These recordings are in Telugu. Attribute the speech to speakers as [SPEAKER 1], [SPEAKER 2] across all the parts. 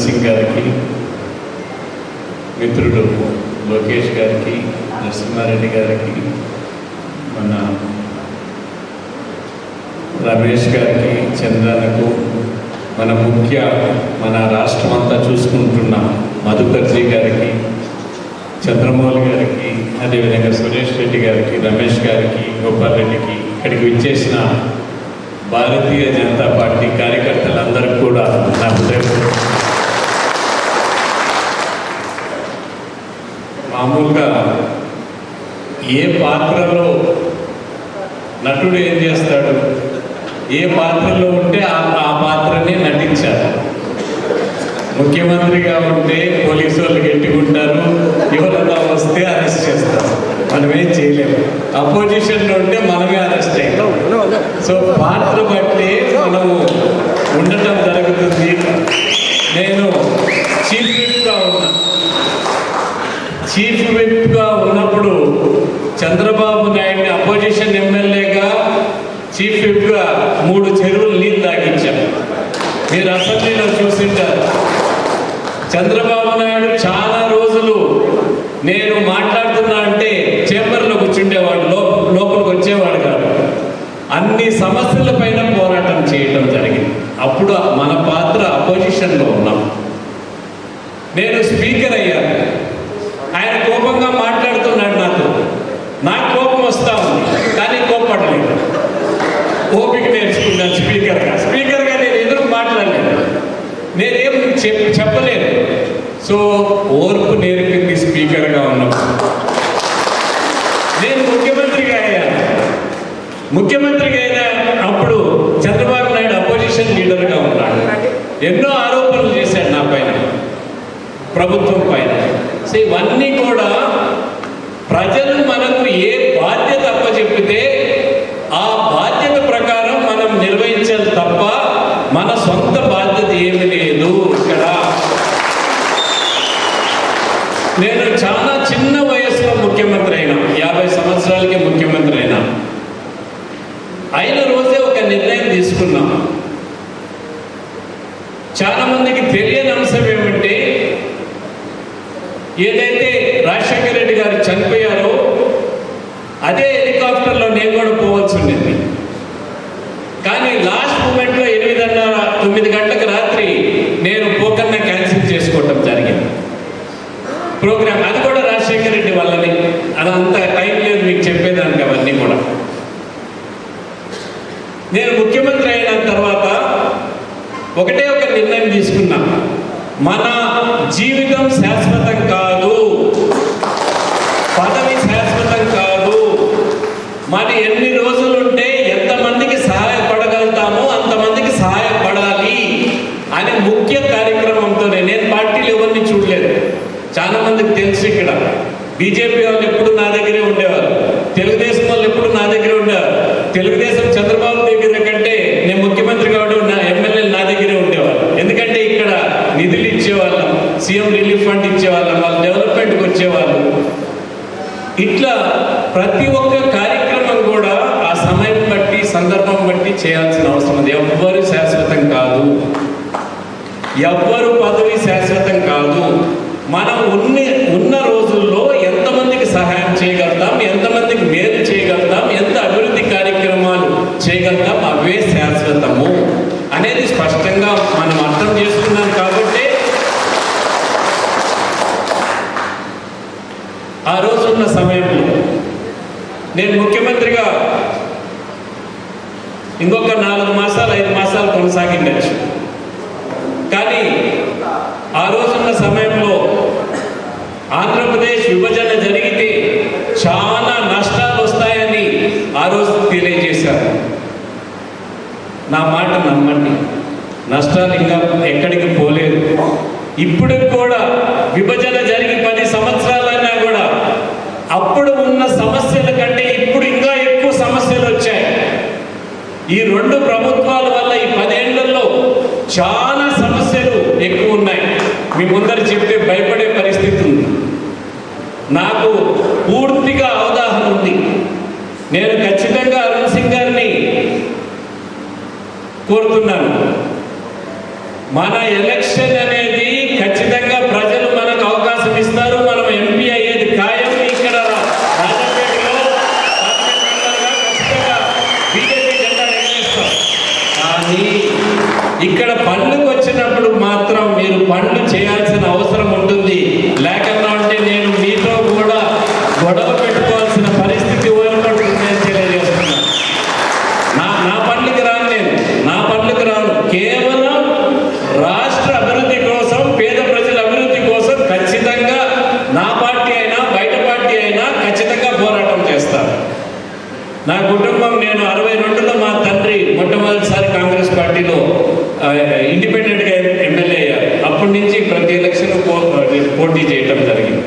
[SPEAKER 1] సింగ్ గారికి మిత్రుడు లోకేష్ గారికి నరసింహారెడ్డి గారికి మన రమేష్ గారికి చంద్రనకు మన ముఖ్య మన రాష్ట్రం అంతా చూసుకుంటున్న మధుకర్జీ గారికి చంద్రమౌళి గారికి అదేవిధంగా సురేష్ రెడ్డి గారికి రమేష్ గారికి గోపాల్ రెడ్డికి ఇక్కడికి విచ్చేసిన భారతీయ జనతా పార్టీ కార్యకర్త కూడా నా హృదయపూర్వక మామూలుగా ఏ పాత్రలో నటుడు ఏం చేస్తాడు? ఏ పాత్రలో ఉంటే ఆ ఆ పాత్రని నటించాలి. ముఖ్యమంత్రిగా ఉంటే పోలీసు వాళ్ళు గట్టిగుంటారు ఎవరైనా వస్తే అరెస్ట్ చేస్తారు. మనం ఏం చేయలేము. అపోజిషన్లో ఉంటే మనమే అరెస్ట్ అయ్యాం సో పాత్ర బట్టి మనము ఉండటం జరుగుతుంది. నేను చీఫ్ చీఫ్ విప్గా ఉన్నప్పుడు చంద్రబాబు నాయుడిని అపోజిషన్ ఎమ్మెల్యేగా చీఫ్ విప్గా మూడు చెరువులు నీళ్ళు తాగించాం మీరు అసెంబ్లీలో చూసింటారు. చంద్రబాబు నాయుడు చాలా రోజులు నేను మాట్లాడుతున్నా అంటే చేంబర్లో కూర్చుండేవాడు లో లోపలికి వచ్చేవాడు కాదు అన్ని సమస్యల పైన పోరాటం చేయటం జరిగింది అప్పుడు మన పాత్ర అపోజిషన్లో ఉన్నాం నేను స్పీకర్ అయ్యాను ఆయన కోపంగా మాట్లాడుతున్నాడు నాతో నాకు కోపం వస్తా ఉంది కానీ కోపడలేదు ఓపిక నేర్చుకున్నాను స్పీకర్గా స్పీకర్గా నేను ఎదురు మాట్లాడలేదు నేనేం చెప్ చెప్పలేదు సో ఓర్పు నేర్పింది స్పీకర్గా ఉన్నప్పుడు. నేను ముఖ్యమంత్రిగా అయ్యాను ముఖ్యమంత్రిగా అయిన అప్పుడు చంద్రబాబు నాయుడు అపోజిషన్ లీడర్గా ఉన్నాడు. ఎన్నో ఆరోపణలు చేశాడు నా పైన ప్రభుత్వం పైన. సో ఇవన్నీ కూడా ప్రజలు మనకు ఏ బాధ్యత అప్పచెప్పితే ఆ బాధ్యత ప్రకారం మనం నిర్వహించాలి తప్ప మన సొంత బాధ్యత ఏమి లేదు ఇక్కడ నేను చాలా చిన్న వయసులో ముఖ్యమంత్రి అయినా యాభై సంవత్సరాలకే ముఖ్యమంత్రి అయినా అయిన రోజే ఒక నిర్ణయం తీసుకున్నాం చాలా మందికి తెలియని అంశం ఏమంటే ఏదైతే రాజశేఖర రెడ్డి గారు చనిపోయారో అదే హెలికాప్టర్లో నేను కూడా పోవాల్సి ఉండేది కానీ లాస్ట్ మూమెంట్లో ఎనిమిదిన్నర తొమ్మిది గంటలకు రాత్రి నేను పోకన్న క్యాన్సిల్ చేసుకోవటం జరిగింది ప్రోగ్రామ్ అది కూడా రాజశేఖర రెడ్డి వల్లనే అదంత టైం లేదు మీకు చెప్పేదానికి అవన్నీ కూడా నేను ముఖ్యమంత్రి అయిన తర్వాత ఒకటే ఒక నిర్ణయం తీసుకున్నా మన జీవితం శాశ్వతం కాదు పదవి శాశ్వతం కాదు మరి ఎన్ని రోజులుంటే ఎంతమందికి సహాయపడగలుగుతామో అంతమందికి సహాయపడాలి అనే ముఖ్య కార్యక్రమంతోనే. నేను పార్టీలు ఎవరిని చూడలేదు. చాలా మందికి తెలుసు ఇక్కడ. బీజేపీ వాళ్ళు ఎప్పుడు నా దగ్గరే ఉండేవారు. తెలుగుదేశం వాళ్ళు ఎప్పుడు నా దగ్గరే ఉండేవారు. తెలుగుదేశం చంద్రబాబు దగ్గర కంటే నేను ముఖ్యమంత్రి కావడం నా ఎమ్మెల్యేలు నా దగ్గరే ఉండేవారు. ఎందుకంటే ఇక్కడ నిధులు ఇచ్చేవాళ్ళం సీఎం రిలీఫ్ ఫండ్ ఇచ్చేవాళ్ళం వాళ్ళు డెవలప్మెంట్కి వచ్చేవాళ్ళు. ఇట్లా ప్రతి ఒక్క కార్యక్రమం కూడా ఆ సమయం బట్టి సందర్భం బట్టి చేయాల్సిన అవసరం ఉంది. ఎవ్వరు శాశ్వతం కాదు. ఎవ్వరు పదవి శాశ్వతం కాదు. మనం ఉన్న ఉన్న రోజుల్లో ఎంతమందికి సహాయం చేయగలుగుతాం ఎంతమందికి మేలు చేయగలుగుతాం ఎంత అభివృద్ధి కార్యక్రమాలు చేయగలుగుతాం అవే శాశ్వతము అనేది స్పష్టంగా మనం అర్థం చేసుకున్నాం కాబట్టి ఆ రోజున్న సమయంలో నేను ముఖ్యమంత్రిగా ఇంకొక నాలుగు మాసాలు ఐదు మాసాలు కొనసాగిండొచ్చు. కానీ ఆ రోజున్న సమయంలో ఆంధ్రప్రదేశ్ విభజన జరిగితే చాలా నష్టాలు వస్తాయని ఆ రోజు తెలియజేశారు. నా మాట నమ్మండి. నష్టాలు ఇంకా ఎక్కడికి పోలేదు. ఇప్పుడు కూడా విభజన జరిగి పది సంవత్సరాలైనా కూడా అప్పుడు ఉన్న సమస్యల కంటే ఇప్పుడు ఇంకా ఎక్కువ సమస్యలు వచ్చాయి ఈ రెండు ప్రభుత్వాల వల్ల ఈ పదేళ్ళలో చాలా సమస్యలు ఎక్కువ ఉన్నాయి. మీ ముందర చెప్తే భయపడే పరిస్థితి ఉంది. నాకు పూర్తిగా అవగాహన ఉంది. నేను ఖచ్చితంగా అరుణ్ సింగ్ గారిని కోరుతున్నాను. మన ఎలక్షన్ అనేది నా కుటుంబం నేను అరవై రెండులో మా తండ్రి మొట్టమొదటిసారి కాంగ్రెస్ పార్టీలో ఆ, ఇండిపెండెంట్గా ఎమ్మెల్యే అయ్యారు అప్పటి నుంచి ప్రతి ఎలక్షన్ పో- పోటీ చేయటం జరిగింది.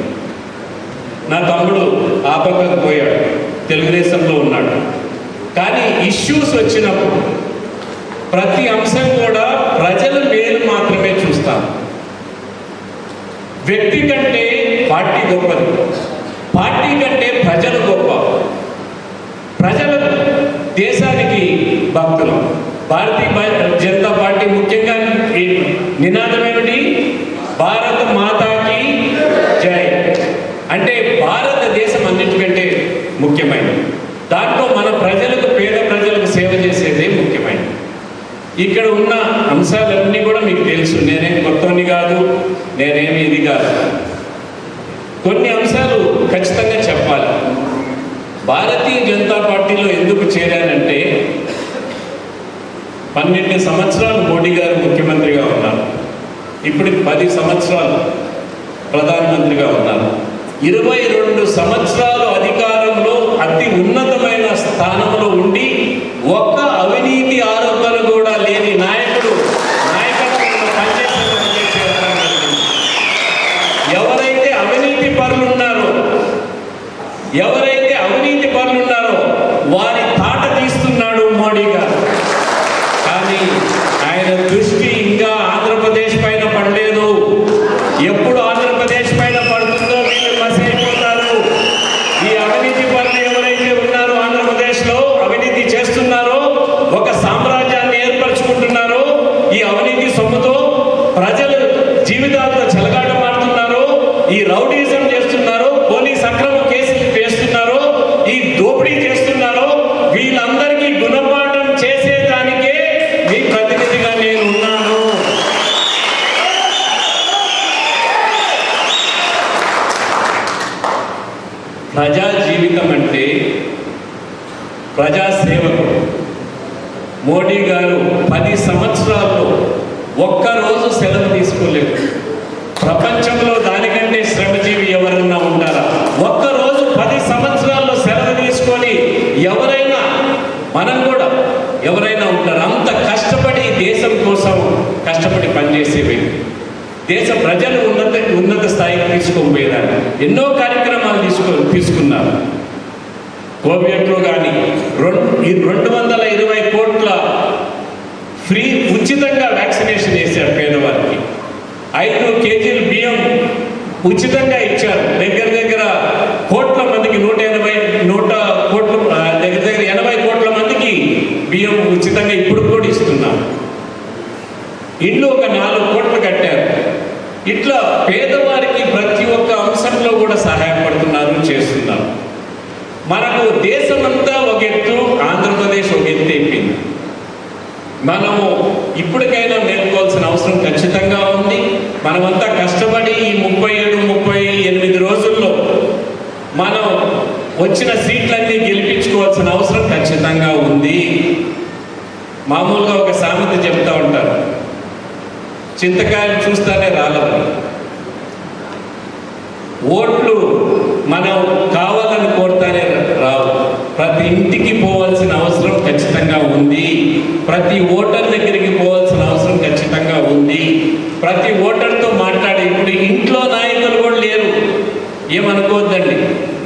[SPEAKER 1] నా తమ్ముడు ఆ పక్కకు పోయాడు. తెలుగుదేశంలో ఉన్నాడు. కానీ ఇష్యూస్ వచ్చినప్పుడు ప్రతి అంశం కూడా ప్రజల మేలు మాత్రమే చూస్తాం. వ్యక్తి కంటే పార్టీ గొప్పది. పార్టీ కంటే ప్రజలు గొప్ప. ప్రజలు దేశానికి భక్తులు. భారతీయ జనతా పార్టీ ముఖ్యంగా నినాదం ఏమిటి? భారత మాతాకి జై. అంటే భారతదేశం అన్నిటికంటే ముఖ్యమైనది. దాంట్లో మన ప్రజలకు పేద ప్రజలకు సేవ చేసేదే ముఖ్యమైనది. ఇక్కడ ఉన్న అంశాలన్నీ కూడా మీకు తెలుసు. నేనేం కొత్తని కాదు నేనేమి ఇది కాదు. కొన్ని అంశాలు ఖచ్చితంగా చెప్పాలి. భారతీయ జనతా పార్టీలో ఎందుకు చేరానంటే పన్నెండు సంవత్సరాలు మోడీ గారు ముఖ్యమంత్రిగా ఉన్నారు. ఇప్పుడు పది సంవత్సరాలు ప్రధానమంత్రిగా ఉన్నారు. ఇరవై రెండు సంవత్సరాలు అధికారంలో అతి ఉన్నతమైన స్థానంలో ప్రజా జీవితం అంటే ప్రజాసేవకు. మోడీ గారు పది సంవత్సరాల్లో ఒక్కరోజు సెలవు తీసుకోలేదు. ప్రపంచంలో దానికంటే శ్రమజీవి ఎవరన్నా ఉంటారా ఒక్కరోజు పది సంవత్సరాల్లో సెలవు తీసుకొని ఎవరైనా మనం కూడా ఎవరైనా ఉంటారు? అంత కష్టపడి దేశం కోసం కష్టపడి పనిచేసే వ్యక్తి దేశ ప్రజలు ఉన్నత ఉన్నత స్థాయికి తీసుకొని పోయేదాన్ని. ఎన్నో కార్యక్రమాలు తీసుకున్నారు. కోవిడ్లో కానీ రెండు ఈ రెండు వందల ఇరవై కోట్ల ఫ్రీ ఉచితంగా వ్యాక్సినేషన్ చేశారు పేదవారికి ఐదు కేజీలు బియ్యం ఉచితంగా ఇచ్చారు. దగ్గర దగ్గర కోట్ల మందికి నూట ఎనభై నూట కోట్ల దగ్గర దగ్గర ఎనభై కోట్ల మందికి బియ్యం ఉచితంగా ఇప్పుడు కూడా ఇస్తున్నారు. ఇల్లు ఒక నాలుగు కోట్లు కట్టారు. ఇట్లా పేదవారికి ప్రతి ఒక్క అంశంలో కూడా సహాయపడుతున్నారు చేస్తున్నారు మనకు దేశమంతా ఒక ఎత్తు ఆంధ్రప్రదేశ్ ఒక ఎత్తు అయిపోయింది మనము ఇప్పటికైనా మేల్కోవాల్సిన అవసరం ఖచ్చితంగా ఉంది మనమంతా కష్టపడి ఈ ముప్పై ఏడు ముప్పై ఎనిమిది రోజుల్లో మనం వచ్చిన సీట్లన్నీ గెలిపించుకోవాల్సిన అవసరం ఖచ్చితంగా ఉంది మామూలుగా ఒక సామెత చెప్తా ఉంటారు చింతకాయలు చూస్తానే రాలవు ఓట్లు మనం కావాలని కోరుతానే రావు ప్రతి ఇంటికి పోవాల్సిన అవసరం ఖచ్చితంగా ఉంది ప్రతి ఓటర్ దగ్గరికి పోవాల్సిన అవసరం ఖచ్చితంగా ఉంది ప్రతి ఓటర్తో మాట్లాడే ఇప్పుడు ఇంట్లో నాయకులు కూడా లేరు ఏమనుకోవద్దండి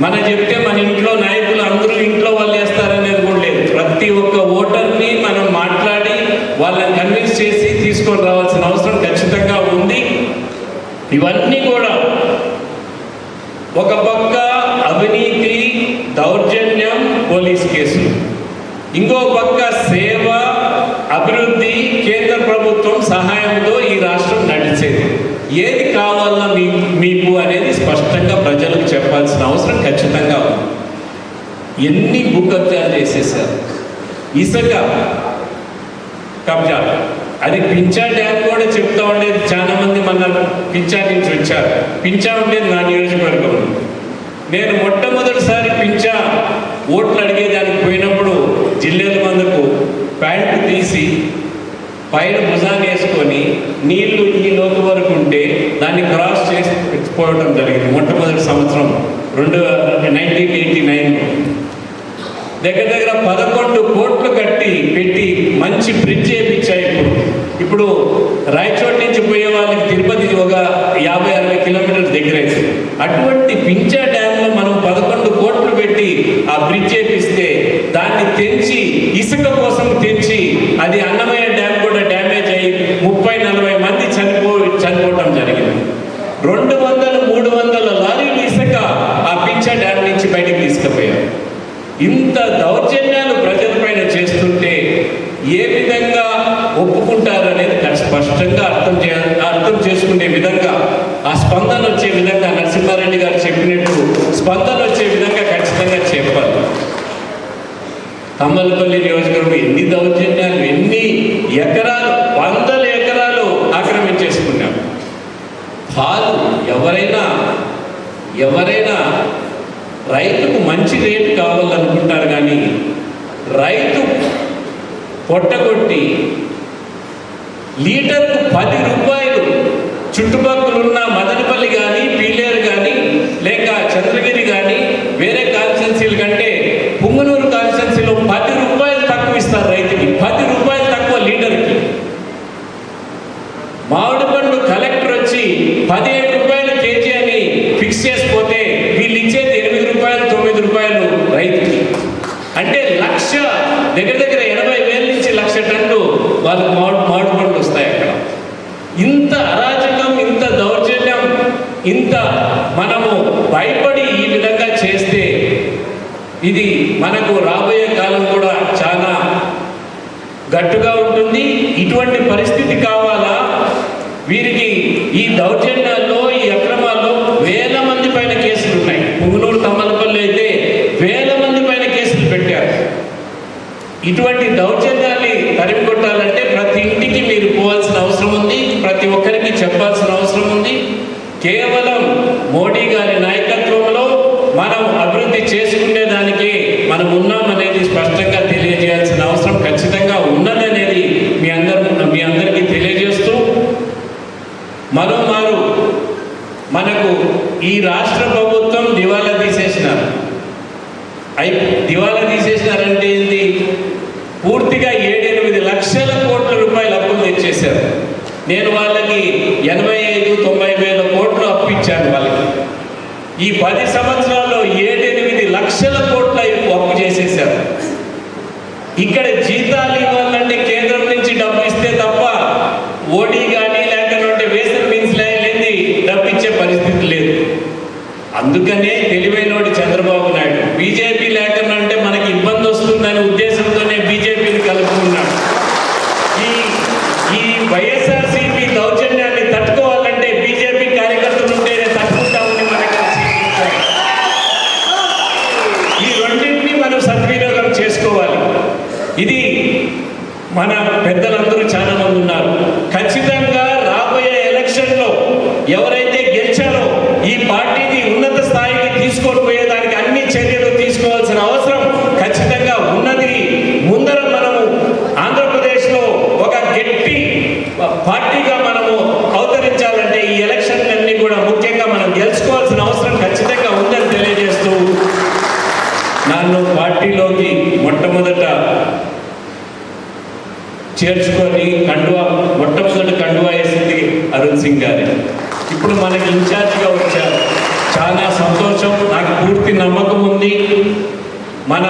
[SPEAKER 1] మన చెప్తే మన ఇంట్లో నాయకులు అందరూ ఇంట్లో వాళ్ళు వేస్తారనేది కూడా లేదు ప్రతి ఒక్క ఓటర్ని మనం మాట్లాడి వాళ్ళని కన్విన్స్ చేసి తీసుకొని రావాల్సిన అవసరం ఖచ్చితంగా ఉంది ఇవన్నీ కూడా ఒక పక్క అవినీతి దౌర్జన్యం పోలీస్ కేసులు ఇంకో పక్క సేవ అభివృద్ధి కేంద్ర ప్రభుత్వం సహాయంతో ఈ రాష్ట్రం నడిచేది. ఏది కావాలన్నా మీ మీకు అనేది స్పష్టంగా ప్రజలకు చెప్పాల్సిన అవసరం ఖచ్చితంగా ఉంది. ఎన్ని భూకబ్జాలు చేసేసారు? ఇసుక కబ్జా. అది పించా డ్యామ్ కూడా చెప్తా ఉండేది చాలా మంది మన పించా నుంచి వచ్చారు. పించా ఉండేది నా నియోజకవర్గం నేను మొట్టమొదటిసారి పించా ఓట్లు అడిగేదానికి పోయినప్పుడు జిల్లేల మందుకు ప్యాంటు తీసి పైన భుజాన్ని వేసుకొని నీళ్ళు ఈ లోతు వరకు ఉంటే దాన్ని క్రాస్ చేసి పోవడం జరిగింది మొట్టమొదటి సంవత్సరం రెండు నైన్టీన్ ఎయిటీ నైన్ దగ్గర దగ్గర పదకొండు కోట్లు కట్టి పెట్టి మంచి బ్రిడ్జ్ వేయించాయి ఇప్పుడు. ఇప్పుడు రాయచోటి నుంచి పోయే వాళ్ళకి తిరుపతి ఒక యాభై అరవై కిలోమీటర్ల దగ్గర. అటువంటి పించా డ్యామ్లో మనం పదకొండు కోట్లు పెట్టి ఆ బ్రిడ్జ్ వేపిస్తే దాన్ని తెంచి ఇసుక కోసం తెంచి అది అన్నమయ్య డ్యామ్ కూడా డ్యామేజ్ అయ్యి ముప్పై నలభై మంది చనిపో చనిపోవడం జరిగింది. రెండు వందలు మూడు వందల లారీలు ఇసుక ఆ పించా డ్యామ్ నుంచి బయటకు తీసుకుపోయారు. ఇంత దౌర్జన్యాలు ప్రజలు చేస్తుంటే ఏ విధంగా ఒప్పుకుంటారు అనేది స్పష్టంగా అర్థం చే అర్థం చేసుకునే విధంగా ఆ స్పందన వచ్చే విధంగా నరసింహారెడ్డి గారు చెప్పినట్టు స్పందన వచ్చే విధంగా ఖచ్చితంగా చెప్పాలి. తమ్మలపల్లి నియోజకవర్గం ఎన్ని దౌర్జన్యాలు ఎన్ని ఎకరాలు వందల ఎకరాలు ఆక్రమించేసుకున్నాం. పాలు ఎవరైనా ఎవరైనా రైతుకు మంచి రేటు కావాలనుకుంటారు కానీ రైతు పొట్టగొట్టి లీటర్కు పది రూపాయలు. చుట్టుపక్కల ఉన్న మదనపల్లి కానీ పీలేరు కానీ లేక చంద్రగిరి కానీ వేరే కాన్స్టెన్సీల కంటే పుంగనూరు కాన్స్టెన్సీలో పది రూపాయలు తక్కువ ఇస్తారు రైతుకి పది రూపాయలు తక్కువ లీటర్కి మామిడి పండు కలెక్టర్ వచ్చి పదిహేడు రూపాయలు కేజీ అని ఫిక్స్ చేసిపోతే వీళ్ళు ఇచ్చేది ఎనిమిది రూపాయలు తొమ్మిది రూపాయలు రైతుకి అంటే లక్ష దగ్గర దగ్గర ఎనభై వేల నుంచి లక్ష టన్ను వాళ్ళకి మామిడి మామిడి పండ్లు వస్తాయి అక్కడ. ఇంత అరాచకం ఇంత దౌర్జన్యం ఇంత మనము భయపడి ఈ విధంగా చేస్తే ఇది మనకు రాబోయే కాలం కూడా చాలా గట్టుగా ఉంటుంది. ఇటువంటి పరిస్థితి కావాలా? వీరికి ఈ దౌర్జన్యాల్లో ఈ అక్రమాల్లో వేల మంది పైన కేసులు ఉన్నాయి. పువ్వులూరు తమ్మలపల్లి అయితే వేల మంది పైన కేసులు పెట్టారు. ఇటువంటి దౌర్జన్యం తరిమి కొట్టాలంటే ప్రతి ఇంటికి మీరు పోవాల్సిన అవసరం ఉంది ప్రతి ఒక్కరికి చెప్పాల్సిన అవసరం ఉంది కేవలం మోడీ గారి నాయకత్వంలో మనం అభివృద్ధి చేసుకునే దానికి మనం ఉన్నామనేది స్పష్టంగా తెలియజేయాల్సిన అవసరం ఖచ్చితంగా ఉన్నదనేది మీ అందరు మీ అందరికీ తెలియజేస్తూ మరోమారు మనకు ఈ రాష్ట్ర ప్రభుత్వం దివాలా తీసేసినారు. అయి దివాలా తీసేసినారంటే ఏంటి పూర్తిగా ఏడెనిమిది లక్షల కోట్ల రూపాయలు అప్పులు తెచ్చేశారు. నేను వాళ్ళకి ఎనభై ఐదు తొంభై వేల కోట్లు అప్పు ఇచ్చాను వాళ్ళకి. ఈ పది సంవత్సరాల్లో ఏడెనిమిది లక్షల కోట్ల అప్పు చేసేసారు ఇక్కడ జీతాలు ఇవ్వాలంటే కేంద్రం నుంచి డబ్బు ఇస్తే తప్ప ఓడి పరిస్థితి లేదు. అందుకనే తెలివైనోడు చంద్రబాబు నాయుడు. బీజేపీ లేకుండా అంటే మనకి ఇబ్బంది వస్తుందనే ఉద్దేశంతోనే బీజేపీని కలుపుకున్నాడు ఈ ఈ వైఎస్ఆర్సీపీ దౌర్జన్యాన్ని తట్టుకోవాలంటే బీజేపీ కార్యకర్తలు ఉంటేనే తట్టుకుంటామని మనకి సూచించారు. ఈ రెండింటిని మనం సద్వినియోగం చేసుకోవాలి ఇది మన పెద్దలందరూ చాలా మంది ఉన్నారు ఖచ్చితంగా రాబోయే ఎలక్షన్లో ఎవరైతే గెలిచారో ఈ పార్టీని ఉన్నత స్థాయికి తీసుకొని పోయేదానికి అన్ని చర్యలు తీసుకోవాల్సిన అవసరం ఖచ్చితంగా ఉన్నది ముందర మనము ఆంధ్రప్రదేశ్లో ఒక గట్టి పార్టీగా మనము అవతరించాలంటే ఈ ఎలక్షన్లన్నీ కూడా ముఖ్యంగా మనం గెలుచుకోవాల్సిన అవసరం ఖచ్చితంగా ఉందని తెలియజేస్తూ నన్ను పార్టీలోకి మొట్టమొదట చేర్చుకొని కండువా మొట్టమొదటి కండువా వేసింది అరుణ్ సింగ్ గారి ఇప్పుడు మనకి ఇన్ఛార్జిగా వచ్చారు? చాలా సంతోషం నాకు పూర్తి నమ్మకం ఉంది. మన